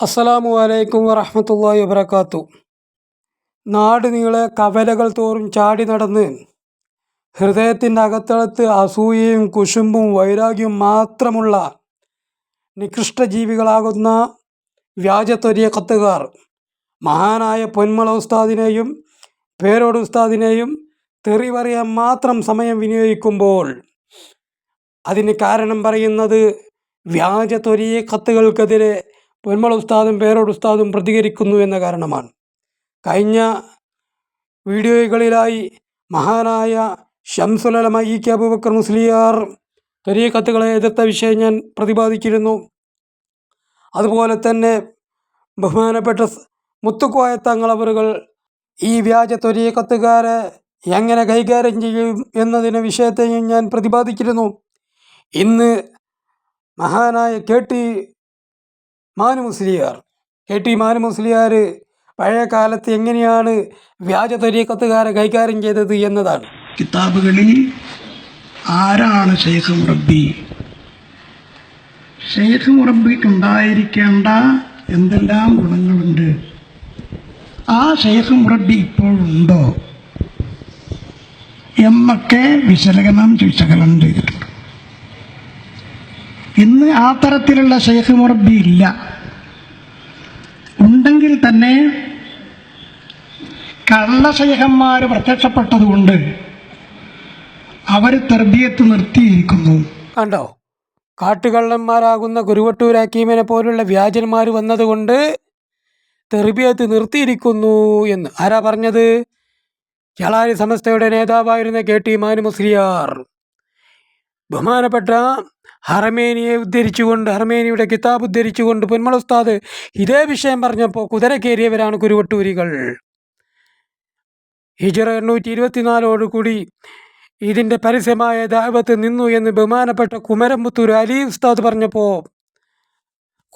അസ്സലാമു അലൈക്കും വറഹമത്തല്ലാഹി വബർക്കാത്തു നാട് നീളെ കവലകൾ തോറും ചാടി നടന്ന് ഹൃദയത്തിന്റെ അകത്തളത്ത് അസൂയയും കുശുമ്പും വൈരാഗ്യവും മാത്രമുള്ള നികൃഷ്ട ജീവികളാകുന്ന വ്യാജത്വരിയ കത്തുകാർ മഹാനായ പൊന്മള ഉസ്താദിനെയും പേരോട് ഉസ്താദിനെയും തെറി പറയാൻ മാത്രം സമയം വിനിയോഗിക്കുമ്പോൾ അതിന് കാരണം പറയുന്നത് വ്യാജത്വരിയ കത്തുകൾക്കെതിരെ പൊന്മള ഉസ്താദും പേരോട് ഉസ്താദും പ്രതികരിക്കുന്നു എന്ന കാരണമാണ്. കഴിഞ്ഞ വീഡിയോകളിലായി മഹാനായ ഷംസുലലമ ഇ കെ അബൂബക്കർ മുസ്ലിയാർ ത്വരീക്കത്തുകളെ എതിർത്ത വിഷയം ഞാൻ പ്രതിപാദിച്ചിരുന്നു. അതുപോലെ തന്നെ ബഹുമാനപ്പെട്ട മുത്തുക്കോയ തങ്ങളവറുകൾ ഈ വ്യാജ ത്വരീക്കത്തുകാരെ എങ്ങനെ കൈകാര്യം ചെയ്യും എന്നതിന് വിഷയത്തെയും ഞാൻ പ്രതിപാദിച്ചിരുന്നു. ഇന്ന് മഹാനായ K T Manu Musliyar. K T Manu Musliyar പഴയ കാലത്ത് എങ്ങനെയാണ് വ്യാജ തൊരീക്കത്തുകാരെ കൈകാര്യം ചെയ്തത് എന്നതാണ്. കിതാബുകളിൽ ആരാണ് ഷെയ്ഖ് മുറബി ഷെയ്ഖ് മുറബിക്ക് ഉണ്ടായിരിക്കേണ്ട എന്തെല്ലാം ഗുണങ്ങളുണ്ട്? ആ ഷെയ്ഖ് മുറബി ഇപ്പോഴുണ്ടോ? എന്നൊക്കെ വിശകലനം വിശകലനം ചെയ്തിട്ടുണ്ട് ഇന്ന് ആ തരത്തിലുള്ള ഷെയ്ഖ് മുറബി ഇല്ല. ഉണ്ടെങ്കിൽ തന്നെ കള്ള ഷെയ്ഖന്മാർ പ്രത്യക്ഷപ്പെട്ടതുകൊണ്ട് അവർ തെർബിയത്ത് നിർത്തിയിരിക്കുന്നു. കണ്ടോ? കാട്ടുകള്ളന്മാരാകുന്ന കുരുവട്ടൂർ ഹക്കീമിനെ പോലുള്ള വ്യാജന്മാർ വന്നതുകൊണ്ട് തെർബിയത്ത് നിർത്തിയിരിക്കുന്നു എന്ന്. ആരാ പറഞ്ഞത്? ചളാരി സമസ്തയുടെ നേതാവായിരുന്ന കെ ടി മാനു മുസ്ലിയാർ. ബഹുമാനപ്പെട്ട ഹറമേനിയെ ഉദ്ധരിച്ചുകൊണ്ട് ഹർമേനിയുടെ കിതാബ് ഉദ്ധരിച്ചുകൊണ്ട് പൊന്മള ഉസ്താദ് ഇതേ വിഷയം പറഞ്ഞപ്പോൾ കുതിര കയറിയവരാണ് കുരുവട്ടൂരികൾ. ഹിജറ എണ്ണൂറ്റി ഇരുപത്തിനാലോടുകൂടി ഇതിന്റെ പരസ്യമായ ദാപത്ത് നിന്നു എന്ന് ബഹുമാനപ്പെട്ട കുമരംപുത്തൂർ അലി ഉസ്താദ് പറഞ്ഞപ്പോൾ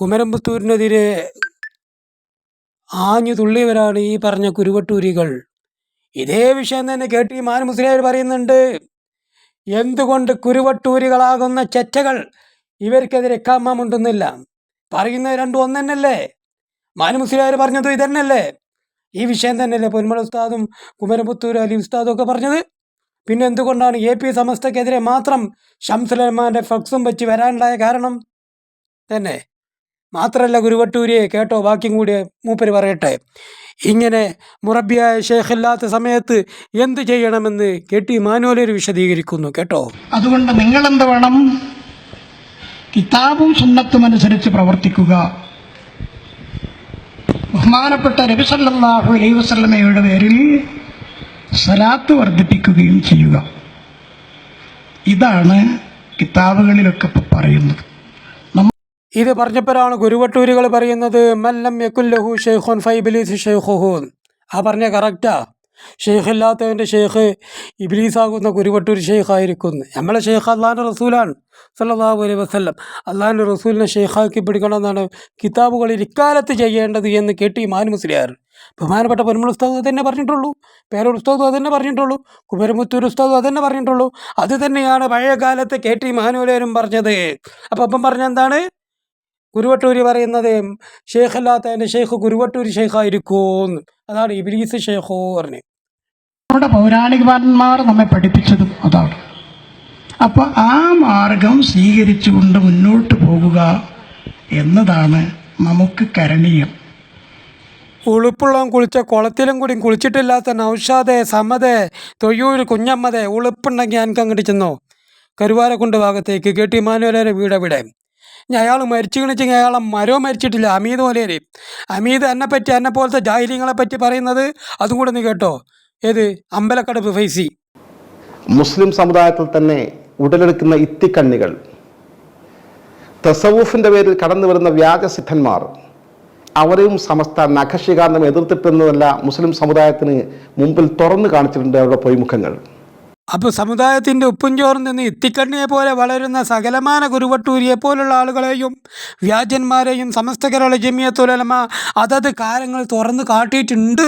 കുമരംപുത്തൂരിനെതിരെ ആഞ്ഞു തുള്ളിയവരാണ് ഈ പറഞ്ഞ കുരുവട്ടൂരികൾ. ഇതേ വിഷയം തന്നെ കെ ടി മാൻ മുസ്ലിയാർ പറയുന്നുണ്ട്. എന്തുകൊണ്ട് കുരുവട്ടൂരികളാകുന്ന ചെറ്റകൾ ഇവർക്കെതിരെ കാമുണ്ടെന്നില്ല പറയുന്നത് രണ്ടും ഒന്നെന്നല്ലേ? മാനുമുസ്ലിയാർ പറഞ്ഞതും ഇതന്നല്ലേ? ഈ വിഷയം തന്നെയല്ലേ പൊന്മള ഉസ്താദും കുമരപുത്തൂർ അലി ഉസ്താദും ഒക്കെ പറഞ്ഞത്? പിന്നെ എന്തുകൊണ്ടാണ് എ പി സമസ്തക്കെതിരെ മാത്രം ഷംസുലഹ്മാന്റെ ഫ്ലക്സും വെച്ച് വരാനുണ്ടായ കാരണം? തന്നെ മാത്രമല്ല ഗുരുവട്ടൂരിയെ കേട്ടോ? ബാക്കിയും കൂടി മൂപ്പര് പറയട്ടെ. ഇങ്ങനെ മുറബിയായ ഷേഖില്ലാത്ത സമയത്ത് എന്ത് ചെയ്യണമെന്ന് കെ ടി മാനുവലർ വിശദീകരിക്കുന്നു കേട്ടോ? അതുകൊണ്ട് നിങ്ങൾ എന്ത് വേണം? കിതാബും സുന്നത്തും അനുസരിച്ച് പ്രവർത്തിക്കുക. ബഹുമാനപ്പെട്ട നബിസല്ലാഹു അലൈഹി വസല്ലമയുടെ പേരിൽ സലാത്ത് വർദ്ധിപ്പിക്കുകയും ചെയ്യുക. ഇതാണ് കിതാബുകളിലൊക്കെ പറയുന്നത്. ഇത് പറഞ്ഞപ്പോഴാണ് ഗുരുവട്ടൂരുകൾ പറയുന്നത് മല്ലം യക്കുല്ലഹു ഷെയ്ഖുൻ ഫൈബിലീസ് ഷെയ്ഖുഹൂൻ ആ പറഞ്ഞ കറക്റ്റാ ഷെയ്ഖ് ഇല്ലാത്തവന്റെ ഷെയ്ഖ് ഇബിലീസാകുന്ന ഗുരുവട്ടൂർ ഷെയ്ഖായിരിക്കുന്നു. നമ്മളെ ഷെയ്ഖ് അള്ളാഹിന്റെ റസൂലാണ് സല്ലാഹു അലൈ വസ്ലം അള്ളാഹിന്റെ റസൂലിനെ ഷെയ്ഖാക്കി പിടിക്കണമെന്നാണ് കിതാബുകളിൽ ഇക്കാലത്ത് ചെയ്യേണ്ടത് എന്ന് കേട്ടി മാനു മുസ്ലിയാർ. ബഹുമാനപ്പെട്ട പൊന്മുൾ ഉസ്താദ് തന്നെ പറഞ്ഞിട്ടുള്ളൂ. പേരൂർ അത് തന്നെ പറഞ്ഞിട്ടുള്ളൂ. കുമരമുത്തൂർ ഉസ്താദ് തന്നെ പറഞ്ഞിട്ടുള്ളൂ. അത് തന്നെയാണ് പഴയ കാലത്ത് കെ ടി മാനുവലേരും പറഞ്ഞത്. അപ്പം അപ്പം പറഞ്ഞ എന്താണ്? കുരുവട്ടൂരി പറയുന്നത് ഷെയ്ഖ് അല്ലാത്തതിന്റെ ഷെയ്ഖ് കുരുവട്ടൂര് ഷെയ്ഖായിരിക്കുമെന്ന് അതാണ് ഇബിലീസ് ഷെയ്ഖോ പറഞ്ഞു. നമ്മുടെ പൗരാണികന്മാർ നമ്മെ പഠിപ്പിച്ചതും അതാണ്. അപ്പൊ ആ മാർഗം സ്വീകരിച്ചുകൊണ്ട് മുന്നോട്ട് പോകുക എന്നതാണ് നമുക്ക് കരണീയം. ഉളുപ്പുള്ളം കുളിച്ച കുളത്തിലും കൂടി കുളിച്ചിട്ടില്ലാത്ത നൗഷാദെ സമതെ തൊയ്യൂർ കുഞ്ഞമ്മതെ ഉളുപ്പുണ്ടെങ്കിൽ എനിക്ക് അങ്ങോട്ട് ചെന്നോ. കരുവാരക്കുണ്ട് ഭാഗത്തേക്ക് കെ ടി മാനുവലരെ വീട് ഞാൻ അയാൾ മരിച്ചു കണിച്ചെങ്കിൽ അയാളെ മരവും മരിച്ചിട്ടില്ല. അമീദ് പോലെയല്ലേ. അമീദ് എന്നെ പറ്റി എന്നെ പോലത്തെ ജാഹിര്യങ്ങളെ പറ്റി പറയുന്നത് അതും കൂടെ നീ കേട്ടോ. ഏത്? അമ്പലക്കടപ്പ് ഫൈസി. മുസ്ലിം സമുദായത്തിൽ തന്നെ ഉടലെടുക്കുന്ന ഇത്തിക്കണ്ണികൾ. തസവൂഫിന്റെ പേരിൽ കടന്നു വരുന്ന വ്യാജസിദ്ധന്മാർ അവരെയും സമസ്ത നഖശികാന്തം എതിർത്തിട്ടെന്നതല്ല മുസ്ലിം സമുദായത്തിന് മുമ്പിൽ തുറന്നു കാണിച്ചിട്ടുണ്ട് അവരുടെ പൊയ്മുഖങ്ങൾ. അപ്പോൾ സമുദായത്തിന്റെ ഉപ്പും ചോറും നിന്ന് ഇത്തിക്കണ്ണിയെ പോലെ വളരുന്ന സകലമാന കുരുവട്ടൂരിയെ പോലുള്ള ആളുകളെയും വ്യാജന്മാരെയും സമസ്ത കേരള ജമിയത്തുലമ അതത് കാര്യങ്ങൾ തുറന്ന് കാട്ടിയിട്ടുണ്ട്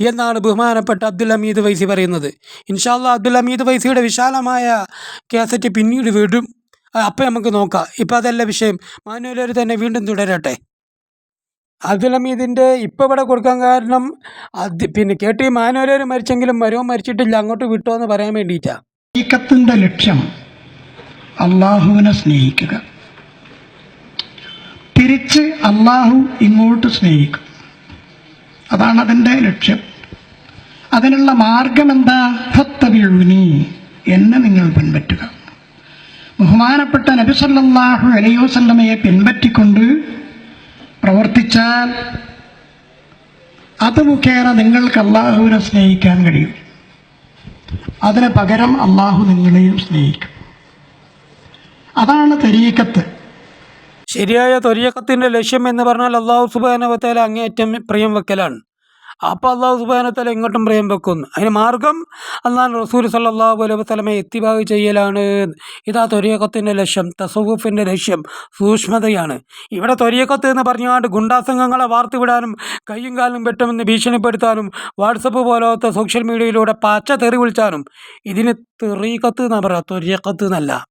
എന്നാണ് ബഹുമാനപ്പെട്ട അബ്ദുൽ ഹമീദ് വൈസി പറയുന്നത്. ഇൻഷാല്ല അബ്ദുൽ ഹമീദ് വൈസിയുടെ വിശാലമായ കേസറ്റ് പിന്നീട് വിടും. അപ്പം നമുക്ക് നോക്കാം. ഇപ്പം അതല്ല വിഷയം. മാനുവലർ തന്നെ വീണ്ടും തുടരട്ടെ. അബ്ദുൽ ഇതിന്റെ ഇപ്പോൾ ഇവിടെ കൊടുക്കാൻ കാരണം അത് പിന്നെ കേട്ടി ടി മരിച്ചെങ്കിലും മരവ് മരിച്ചിട്ടില്ല അങ്ങോട്ട് വിട്ടോ എന്ന് പറയാൻ വേണ്ടിയിട്ടാണ് തരീക്കത്തിന്റെ ലക്ഷ്യം അള്ളാഹുവിനെ സ്നേഹിക്കുക. തിരിച്ച് അള്ളാഹു ഇങ്ങോട്ട് സ്നേഹിക്കും. അതാണ് അതിന്റെ ലക്ഷ്യം. അതിനുള്ള മാർഗം എന്താ? ഫത്തബിഴുനി എന്നെ നിങ്ങൾ പിൻപറ്റുക. ബഹുമാനപ്പെട്ട നബിസല്ലാഹു വസല്ലമയെ പിൻപറ്റിക്കൊണ്ട് പ്രവർത്തിച്ചാൽ അത് മുഖേന നിങ്ങൾക്ക് അള്ളാഹുവിനെ സ്നേഹിക്കാൻ കഴിയും. അതിന് പകരം അള്ളാഹു നിങ്ങളെയും സ്നേഹിക്കും. അതാണ് തെരീക്കത്ത്. ശരിയായ തൊരിയക്കത്തിന്റെ ലക്ഷ്യം എന്ന് പറഞ്ഞാൽ അള്ളാഹു സുബാനവത്തേല അങ്ങേയറ്റം പ്രിയം വെക്കലാണ്. അപ്പോൾ അള്ളാഹു സുബാനത്തല ഇങ്ങോട്ടും പ്രിയം വെക്കുന്നു. അതിന് മാർഗം അള്ളാഹ് റസൂൽ സല്ലാഹു അലൈഹി വസ്ലമെ എത്തിബാഗ് ചെയ്യലാണ്. ഇതാ തൊരിയക്കത്തിന്റെ ലക്ഷ്യം തസൂഫിന്റെ ലക്ഷ്യം സൂക്ഷ്മതയാണ്. ഇവിടെ തൊരിയക്കത്ത് എന്ന് പറഞ്ഞുകൊണ്ട് ഗുണ്ടാസംഘങ്ങളെ വാർത്തുവിടാനും കയ്യും കാലും വെട്ടുമെന്ന് ഭീഷണിപ്പെടുത്താനും വാട്സപ്പ് പോലത്തെ സോഷ്യൽ മീഡിയയിലൂടെ പച്ച തെറി വിളിച്ചാലും ഇതിന് തെറിയക്കത്ത് എന്നാ പറയുക തൊരിയക്കത്ത് എന്നല്ല.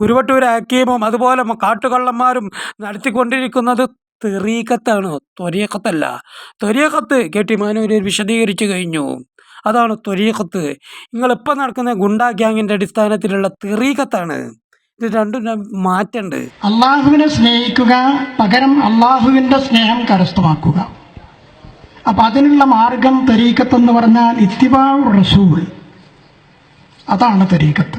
കുരുവട്ടൂർ ഹക്കീമും അതുപോലെ കാട്ടുകള്ളന്മാരും നടത്തിക്കൊണ്ടിരിക്കുന്നത് തെറീക്കത്താണ് ത്വരീക്കത്തല്ല ത്വരീക്കത്ത് കെ ടി മാനൂര് വിശദീകരിച്ചു കഴിഞ്ഞു. അതാണ് ത്വരീക്കത്ത് നിങ്ങളിപ്പോൾ നടക്കുന്ന ഗുണ്ടാ ഗ്യാങ്ങിന്റെ അടിസ്ഥാനത്തിലുള്ള തെറീക്കത്താണ് ഇത് രണ്ടും മാറ്റണ്ട്. അള്ളാഹുവിനെ സ്നേഹിക്കുക പകരം അള്ളാഹുവിന്റെ സ്നേഹം കരസ്ഥമാക്കുക. അപ്പം അതിനുള്ള മാർഗം തെരീക്കത്ത് എന്ന് പറഞ്ഞാൽ ഇത്തിബാവ് റസൂൽ. അതാണ് തെരീക്കത്ത്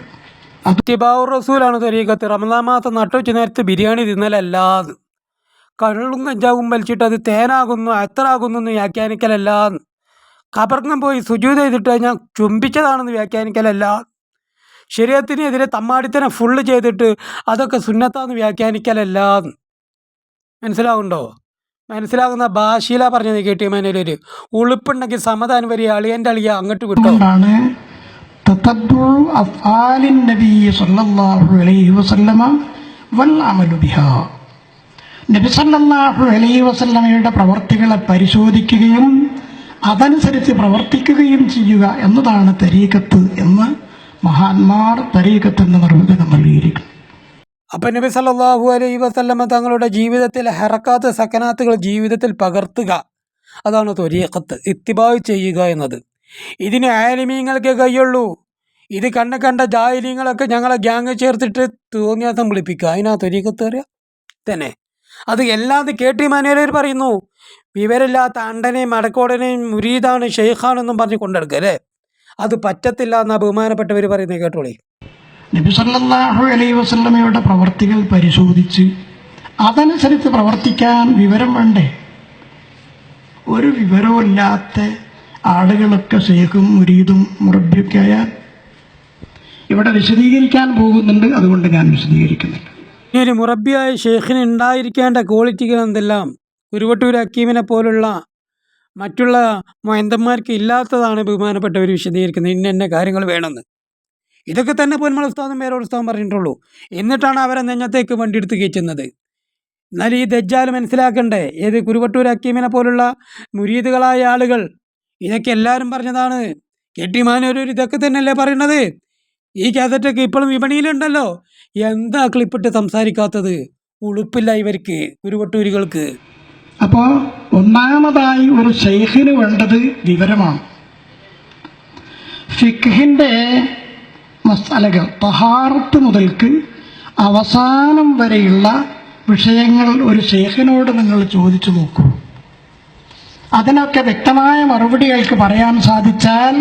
അത്തിബാവുർ റസൂലാണ് തെരീക്കത്ത് റമദാമാസം നട്ടുവെച്ച് നേരത്തെ ബിരിയാണി തിന്നലല്ലാന്ന് കള്ളും കഞ്ചാവും വലിച്ചിട്ട് അത് തേനാകുന്നു അത്തറാകുന്നു എന്ന് വ്യാഖ്യാനിക്കലല്ല. കബർക്കം പോയി സുജൂത ചെയ്തിട്ട് ഞാൻ ചുംബിച്ചതാണെന്ന് വ്യാഖ്യാനിക്കലല്ല. ശരീരത്തിനെതിരെ തമ്മാടിത്തനെ ഫുള്ള് ചെയ്തിട്ട് അതൊക്കെ സുന്നത്താന്ന് വ്യാഖ്യാനിക്കലല്ല. മനസ്സിലാവുണ്ടോ? മനസ്സിലാകുന്ന ഭാഷയില പറഞ്ഞത് കേട്ടി ടി മേനൊരു ഉളുപ്പുണ്ടെങ്കിൽ സമാധാനം വരിക അളിയന്റെ അളിയ അങ്ങോട്ട് തതബ്ബുഉ അഫ്ആലിൻ നബി സല്ലല്ലാഹു അലൈഹി വസല്ലമ വൽ അമലു ബിഹാ. നബി അലൈ വസല്ലമയുടെ പ്രവർത്തികളെ പരിശോധിക്കുകയും അതനുസരിച്ച് പ്രവർത്തിക്കുകയും ചെയ്യുക എന്നതാണ് തരീക്കത്ത് എന്ന് മഹാന്മാർ തരീക്കത്തിന്റെ നിർവചനം നൽകിയിരിക്കുന്നു. അപ്പം നബി സല്ലാഹു അലൈ വസല്ലമ തങ്ങളുടെ ജീവിതത്തിൽ ഹെറക്കാത്ത സക്കനാത്തുകൾ ജീവിതത്തിൽ പകർത്തുക. അതാണ് തൊരീക്കത്ത് ഇത്തിബാവ് ചെയ്യുക എന്നത്. ഇതിന് ആലിമീങ്ങൾക്ക് കൈയുള്ളൂ. ഇത് കണ്ട കണ്ട ജാഹിലീങ്ങളൊക്കെ ഞങ്ങളെ ഗ്യാങ് ചേർത്തിട്ട് തോന്നിയാസം വിളിപ്പിക്കുക. അതിനാ തൊരീക്കത്ത് അറിയാം. തന്നെ. അത് എല്ലാത് കേട്ടി മാനേജർ പറയുന്നു. വിവരമില്ലാത്ത അണ്ടനെയും മടക്കോടനെയും മുരീദാണ് ഷെയ്ഖാണെന്നും പറഞ്ഞ് കൊണ്ടെടുക്കുക അല്ലേ? അത് പറ്റത്തില്ല എന്ന് ബഹുമാനപ്പെട്ടവർ പറയുന്നത് കേട്ടോളി. നബി സല്ലല്ലാഹു അലൈഹി വസല്ലമയുടെ പ്രവർത്തികൾ പരിശോധിച്ച് അതനുസരിച്ച് പ്രവർത്തിക്കാൻ വിവരം വേണ്ടേ? ഒരു വിവരമില്ലാത്ത ആളുകളൊക്കെ ഷെയ്ഖും മുരീദും മുറബിയൊക്കെ ആയാൽ ഇവിടെ വിശദീകരിക്കാൻ പോകുന്നുണ്ട് അതുകൊണ്ട് ഞാൻ വിശദീകരിക്കുന്നില്ല. ഇനി ഒരു മുറബിയായ ഷെയ്ഖിന് ഉണ്ടായിരിക്കേണ്ട ക്വാളിറ്റികൾ എന്തെല്ലാം? കുരുവട്ടൂർ അക്കീമിനെ പോലുള്ള മറ്റുള്ള മൊയന്തന്മാർക്ക് ഇല്ലാത്തതാണ് ബഹുമാനപ്പെട്ടവർ വിശദീകരിക്കുന്നത്. ഇന്ന ഇന്ന കാര്യങ്ങൾ വേണമെന്ന്. ഇതൊക്കെ തന്നെ പൊന്മള ഉസ്താദും വേറെ ഉസ്താദും പറഞ്ഞിട്ടുള്ളൂ. എന്നിട്ടാണ് അവരെ നെഞ്ഞത്തേക്ക് വണ്ടിയെടുത്ത് കയറ്റുന്നത്. എന്നാൽ ഈ ദജ്ജാൽ മനസ്സിലാക്കണ്ടേ? ഏത് കുരുവട്ടൂർ അക്കീമിനെ പോലുള്ള മുരീദുകളായ ആളുകൾ? ഇതൊക്കെ എല്ലാവരും പറഞ്ഞതാണ്. കെട്ടിമാനൊരു ഇതൊക്കെ തന്നെയല്ലേ പറയണത് ഈ കാസറ്റൊക്കെ ഇപ്പോഴും വിപണിയിലുണ്ടല്ലോ എന്താ ക്ലിപ്പിട്ട് സംസാരിക്കാത്തത്? ഉളുപ്പില്ല ഇവർക്ക് കുരുവട്ടൂരികൾക്ക്. അപ്പോൾ ഒന്നാമതായി ഒരു ഷെയ്ഖിന് വേണ്ടത് വിവരമാണ്. ഫിഖിന്റെ മസാലകൾ തഹാറത്ത് മുതൽക്ക് അവസാനം വരെയുള്ള വിഷയങ്ങൾ ഒരു ഷെയ്ഖിനോട് നിങ്ങൾ ചോദിച്ചു നോക്കൂ. അതിനൊക്കെ വ്യക്തമായ മറുപടികൾക്ക് പറയാൻ സാധിച്ചാൽ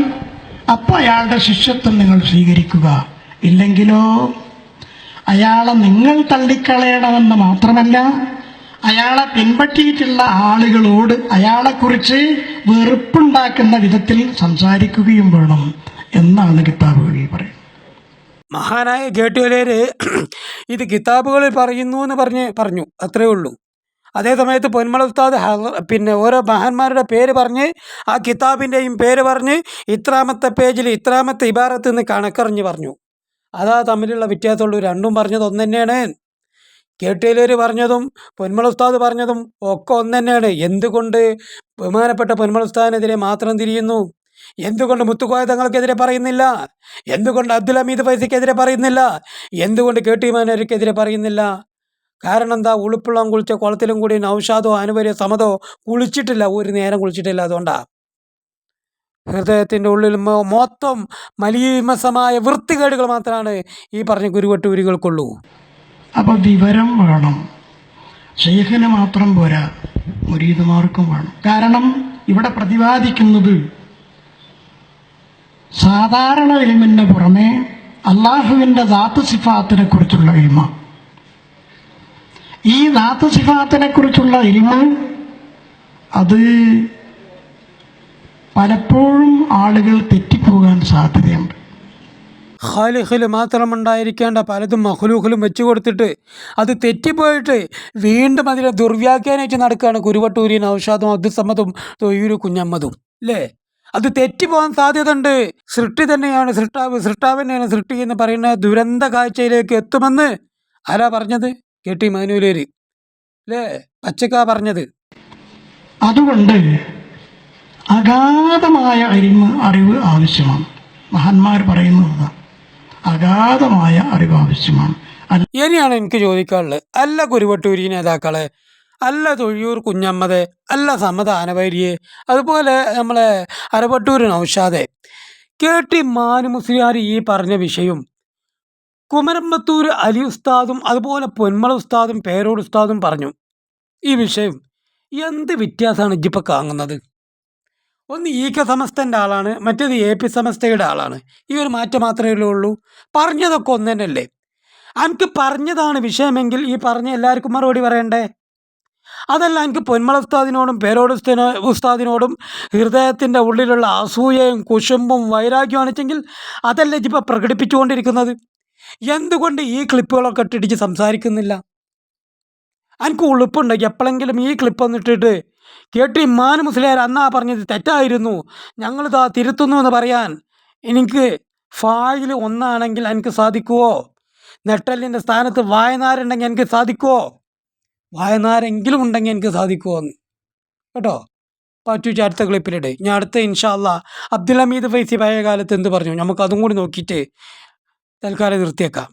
അപ്പോൾ അയാളുടെ ശിഷ്യത്വം നിങ്ങൾ സ്വീകരിക്കുക. ഇല്ലെങ്കിലോ അയാളെ നിങ്ങൾ തള്ളിക്കളയണമെന്ന് മാത്രമല്ല അയാളെ പിൻപറ്റിയിട്ടുള്ള ആളുകളോട് അയാളെക്കുറിച്ച് വെറുപ്പുണ്ടാക്കുന്ന വിധത്തിൽ സംസാരിക്കുകയും വേണം എന്നാണ് കിതാബുകളിൽ പറയുന്നത്. മഹാനായ ഗേട്ടുവലേര് ഇത് കിതാബുകളിൽ പറയുന്നു എന്ന് പറഞ്ഞ് പറഞ്ഞു. അത്രേ ഉള്ളൂ. അതേ സമയത്ത് പൊന്മല ഉസ്താദ് പിന്നെ ഓരോ മഹാന്മാരുടെ പേര് പറഞ്ഞ് ആ കിതാബിന്റെയും പേര് പറഞ്ഞ് ഇത്രാമത്തെ പേജിൽ ഇത്രാമത്തെ ഇബാറത്ത് നിന്ന് കണക്കറിഞ്ഞ് പറഞ്ഞു. അതാ തമ്മിലുള്ള വ്യത്യാസമുള്ളൂ. രണ്ടും പറഞ്ഞത് ഒന്ന് തന്നെയാണ് കേട്ടേലൂര് പറഞ്ഞതും പൊന്മള ഉസ്താദ് പറഞ്ഞതും ഒക്കെ ഒന്ന് തന്നെയാണ് എന്തുകൊണ്ട് ബഹുമാനപ്പെട്ട പൊന്മള ഉസ്താദിനെതിരെ മാത്രം തിരിയുന്നു? എന്തുകൊണ്ട് മുത്തുക്കോയ തങ്ങൾക്കെതിരെ പറയുന്നില്ല? എന്തുകൊണ്ട് അബ്ദുൽ ഹമീദ് ഫൈസിക്കെതിരെ പറയുന്നില്ല? എന്തുകൊണ്ട് കെ ടി മാനവർക്കെതിരെ പറയുന്നില്ല? കാരണം എന്താ ഉളുപ്പുള്ളം കുളിച്ച കുളത്തിലും കൂടി നൗഷാദോ അനുപര്യ സമതോ കുളിച്ചിട്ടില്ല. ഒരു നേരം കുളിച്ചിട്ടില്ല അതുകൊണ്ടാണ് ഹൃദയത്തിന്റെ ഉള്ളിൽ മൊത്തം മലീമസമായ വൃത്തികേടുകൾ മാത്രമാണ് ഈ പറഞ്ഞ കുരുവട്ടൂരികൾക്കുള്ളൂ അപ്പോൾ വിവരം വേണം. ഷെയ്ഖിന് മാത്രം പോരാ. മുരീതുമാർക്കും വേണം. കാരണം ഇവിടെ പ്രതിപാദിക്കുന്നത് സാധാരണ ഇൽമിന് പുറമെ അള്ളാഹുവിന്റെ ദാത്ത് സിഫാത്തിനെ കുറിച്ചുള്ള ഇൽമ ഈ ദാത്ത് സിഫാത്തിനെ കുറിച്ചുള്ള ഇൽമ അത് പലപ്പോഴും ആളുകൾ തെറ്റിപ്പോകാൻ സാധ്യതയുണ്ട്. ഖാലിഖിൽ മാത്രം ഉണ്ടായിരിക്കേണ്ട പലതും മഹ്ലൂഖിലും വെച്ചു കൊടുത്തിട്ട് അത് തെറ്റിപ്പോയിട്ട് വീണ്ടും അതിനെ ദുർവ്യാഖ്യാനിച്ച് നടക്കുകയാണ് കുരുവട്ടൂരി നൌഷാദും അബ്ദുസമ്മദും തൊയ്യൂര് കുഞ്ഞമ്മദും. അല്ലേ അത് തെറ്റിപ്പോകാൻ സാധ്യതയുണ്ട്. സൃഷ്ടി തന്നെയാണ് സൃഷ്ടാവ്. സൃഷ്ടാവ് തന്നെയാണ് സൃഷ്ടി എന്ന് പറയുന്ന ദുരന്ത കാഴ്ചയിലേക്ക് എത്തുമെന്ന് ആരാ പറഞ്ഞത്? കെ ടി മാനൂലേര് അല്ലേ? പച്ചക്കാ പറഞ്ഞത്. അതുകൊണ്ട് അഗാധമായ അറിവ് അറിവ് ആവശ്യമാണ്. മഹാന്മാർ പറയുന്നത്. അഗാധമായ അറിവ് ആവശ്യമാണ്. ഇനിയാണ് എനിക്ക് ചോദിക്കാനുള്ളത്. അല്ല കുരുവട്ടൂരി നേതാക്കളെ അല്ല തൊഴിയൂർ കുഞ്ഞമ്മതെ അല്ല സമത ആനവരിയെ അതുപോലെ നമ്മളെ അരവട്ടൂർ നൗഷാദെ. കെ ടി മാനു മുസ്ലിയാർ ഈ പറഞ്ഞ വിഷയം കുമരമ്പത്തൂർ അലി ഉസ്താദും അതുപോലെ പൊന്മള ഉസ്താദും പേരോട് ഉസ്താദും പറഞ്ഞു ഈ വിഷയം എന്ത് വ്യത്യാസമാണ് ഇജിപ്പോൾ കാങ്ങുന്നത്? ഒന്ന് ഇ കെ സമസ്തന്റെ ആളാണ് മറ്റേത് എ പി സമസ്തയുടെ ആളാണ്. ഈ ഒരു മാറ്റം മാത്രമേ ഉള്ളൂ. പറഞ്ഞതൊക്കെ ഒന്ന് തന്നെയല്ലേ എനിക്ക് പറഞ്ഞതാണ് വിഷയമെങ്കിൽ ഈ പറഞ്ഞ എല്ലാവർക്കും മറുപടി പറയണ്ടേ? അതല്ല എനിക്ക് പൊന്മള ഉസ്താദിനോടും പേരോട് ഉസ്താദിനോ- ഉസ്താദിനോടും ഹൃദയത്തിന്റെ ഉള്ളിലുള്ള അസൂയയും കുശുമ്പും വൈരാഗ്യവും അണിച്ചെങ്കിൽ അതല്ലേ ഇപ്പം പ്രകടിപ്പിച്ചുകൊണ്ടിരിക്കുന്നത്? എന്തുകൊണ്ട് ഈ ക്ലിപ്പുകളൊക്കെ ഇട്ടിടിച്ച് സംസാരിക്കുന്നില്ല? എനിക്ക് ഉളുപ്പുണ്ടെങ്കിൽ എപ്പോഴെങ്കിലും ഈ ക്ലിപ്പ് ഒന്നിട്ടിട്ട് കേട്ടി ഇമ്മാൻ മുസ്ലിയാർ അന്നാ പറഞ്ഞത് തെറ്റായിരുന്നു. ഞങ്ങളിതാ തിരുത്തുന്നു എന്ന് പറയാൻ. എനിക്ക് ഫായിൽ ഒന്നാണെങ്കിൽ എനിക്ക് സാധിക്കുമോ നെട്ടലിന്റെ സ്ഥാനത്ത് വായനാരുണ്ടെങ്കിൽ എനിക്ക് സാധിക്കുമോ വായനാരെങ്കിലും ഉണ്ടെങ്കിൽ എനിക്ക് സാധിക്കുമോ എന്ന് കേട്ടോ പറ്റൂച്ച അടുത്ത ക്ലിപ്പിലിടെ ഞാൻ അടുത്ത ഇൻഷാല്ല അബ്ദുൽ ഹമീദ് ഫൈസി പഴയ കാലത്ത് എന്ത് പറഞ്ഞു? നമുക്ക് അതും കൂടി നോക്കിയിട്ട് തൽക്കാലം നിർത്തിയേക്കാം.